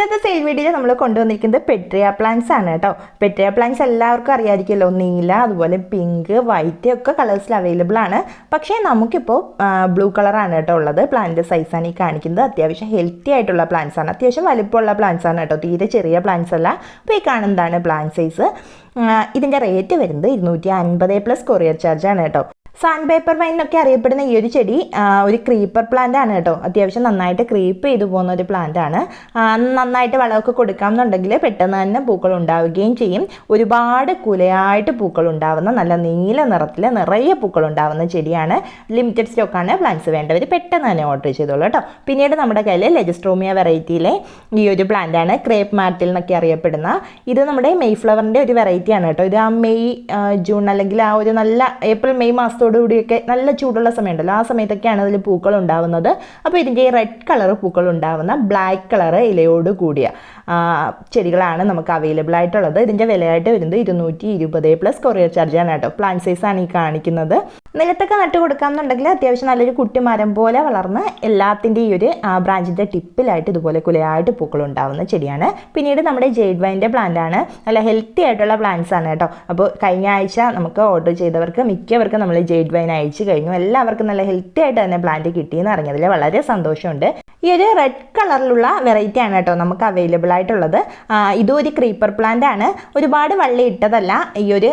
ഇന്നത്തെ സെയിൽ വീഡിയോയിൽ നമ്മൾ കൊണ്ടുവന്നിരിക്കുന്നത് പെട്രിയ പ്ലാന്റ്സ് ആണ് കേട്ടോ പെട്രിയ പ്ലാന്റ്സ് എല്ലാവർക്കും അറിയാമായിരിക്കുമല്ലോ നീല അതുപോലെ പിങ്ക് വൈറ്റ് ഒക്കെ കളേഴ്സിൽ അവൈലബിൾ ആണ്. പക്ഷേ നമുക്കിപ്പോൾ ബ്ലൂ കളറാണ് കേട്ടോ ഉള്ളത്. പ്ലാന്റ് സൈസാണ് ഈ കാണിക്കുന്നത്. അത്യാവശ്യം ഹെൽത്തി ആയിട്ടുള്ള പ്ലാന്റ്സ് ആണ്. അത്യാവശ്യം വലിപ്പമുള്ള പ്ലാന്റ്സ് ആണ് കേട്ടോ തീരെ ചെറിയ പ്ലാന്റ്സ് അല്ല. അപ്പോൾ ഈ കാണുന്നതാണ് പ്ലാന്റ് സൈസ് ഇതിന്റെ റേറ്റ് വരുന്നത് ഇരുന്നൂറ്റി അൻപത് പ്ലസ് കൊറിയർ ചാർജ് ആണ് കേട്ടോ സാൻഡ് പേപ്പർ വൈൻ എന്നൊക്കെ അറിയപ്പെടുന്ന ഈ ഒരു ചെടി ഒരു ക്രീപ്പർ പ്ലാന്റ് ആണ് കേട്ടോ. അത്യാവശ്യം നന്നായിട്ട് ക്രീപ്പ് ചെയ്തു പോകുന്ന ഒരു പ്ലാന്റ് ആണ്. നന്നായിട്ട് വളമൊക്കെ കൊടുക്കാമെന്നുണ്ടെങ്കിൽ പെട്ടെന്ന് തന്നെ പൂക്കൾ ഉണ്ടാവുകയും ചെയ്യും. ഒരുപാട് കുലയായിട്ട് പൂക്കൾ ഉണ്ടാവുന്ന നല്ല നീല നിറത്തിൽ നിറയെ പൂക്കൾ ഉണ്ടാവുന്ന ചെടിയാണ്. ലിമിറ്റഡ് സ്റ്റോക്കാണ് പ്ലാന്റ്സ് വേണ്ടവർ പെട്ടെന്ന് തന്നെ ഓർഡർ ചെയ്തോളൂ കേട്ടോ. പിന്നീട് നമ്മുടെ കയ്യിൽ ലെജിസ്ട്രോമിയ വെറൈറ്റിയിലെ ഈ ഒരു പ്ലാന്റ് ആണ്. ക്രേപ്പ് മാറ്റിൽ എന്നൊക്കെ അറിയപ്പെടുന്ന. ഇത് നമ്മുടെ മെയ് ഫ്ലവറിന്റെ ഒരു വെറൈറ്റിയാണ് കേട്ടോ. ഇത് ആ മെയ് ജൂൺ അല്ലെങ്കിൽ ആ ഒരു നല്ല ഏപ്രിൽ മെയ് മാസത്തോടു കൂടിയൊക്കെ നല്ല ചൂടുള്ള സമയമുണ്ടല്ലോ. ആ സമയത്തൊക്കെയാണ് അതിൽ പൂക്കൾ ഉണ്ടാവുന്നത്. അപ്പോൾ ഇതിന്റെ റെഡ് കളർ പൂക്കൾ ഉണ്ടാവുന്ന ബ്ലാക്ക് കളർ ഇലയോട് കൂടിയ ചെടികളാണ് നമുക്ക് അവൈലബിൾ ആയിട്ടുള്ളത്. ഇതിന്റെ വിലയായിട്ട് വരുന്നത് ഇരുന്നൂറ്റി ഇരുപത് പ്ലസ് കൊറിയർ ചാർജ് ആണ് കേട്ടോ. പ്ലാൻ സൈസാണ് ഈ കാണിക്കുന്നത്. നിലത്തൊക്കെ നട്ട് കൊടുക്കാമെന്നുണ്ടെങ്കിൽ അത്യാവശ്യം നല്ലൊരു കുട്ടിമരം പോലെ വളർന്ന് എല്ലാത്തിന്റെ ഈ ഒരു ബ്രാഞ്ചിന്റെ ടിപ്പിലായിട്ട് ഇതുപോലെ കുലയായിട്ട് പൂക്കൾ ഉണ്ടാവുന്ന ചെടിയാണ്. പിന്നീട് നമ്മുടെ ജെയ്ഡ് വൈന്റെ ആണ്. നല്ല ഹെൽത്തി ആയിട്ടുള്ള പ്ലാന്റ്സ് ആണ് കേട്ടോ. അപ്പോൾ കഴിഞ്ഞ ആഴ്ച നമുക്ക് ഓർഡർ ചെയ്തവർക്ക് മിക്കവർക്കും നമ്മൾ ജെയ്ഡ് വൈൻ അയച്ചു കഴിഞ്ഞു. എല്ലാവർക്കും നല്ല ഹെൽത്തി ആയിട്ട് തന്നെ പ്ലാന്റ് കിട്ടിയെന്ന് അറിഞ്ഞതിൽ വളരെ സന്തോഷമുണ്ട്. ഈ ഒരു റെഡ് കളറിലുള്ള വെറൈറ്റി ആണ് കേട്ടോ നമുക്ക് അവൈലബിൾ ആയിട്ടുള്ളത്. ഇതും ഒരു ക്രീപ്പർ പ്ലാന്റ് ആണ്. ഒരുപാട് വള്ളി ഇട്ടതല്ല ഈ ഒരു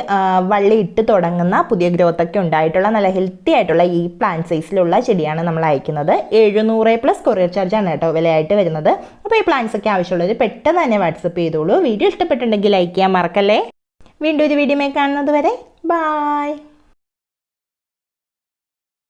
വള്ളി ഇട്ട് തുടങ്ങുന്ന പുതിയ ഗ്രോത്ത് ഒക്കെ ഉണ്ടായിട്ടുള്ള നല്ല ഹെൽത്തി ആയിട്ടുള്ള ഈ പ്ലാന്റ് സൈസിലുള്ള ചെടിയാണ് നമ്മൾ അയക്കുന്നത്. എഴുന്നൂറ് പ്ലസ് കൊറിയർ ചാർജ് ആണ് കേട്ടോ വിലയായിട്ട് വരുന്നത്. അപ്പോൾ ഈ പ്ലാന്റ്സ് ഒക്കെ ആവശ്യമുള്ളവർ പെട്ടെന്ന് തന്നെ വാട്സപ്പ് ചെയ്തോളൂ. വീഡിയോ ഇഷ്ടപ്പെട്ടിട്ടുണ്ടെങ്കിൽ ലൈക്ക് ചെയ്യാൻ മറക്കല്ലേ. വീണ്ടും ഒരു വീഡിയോ കാണുന്നത് വരെ. ബായ്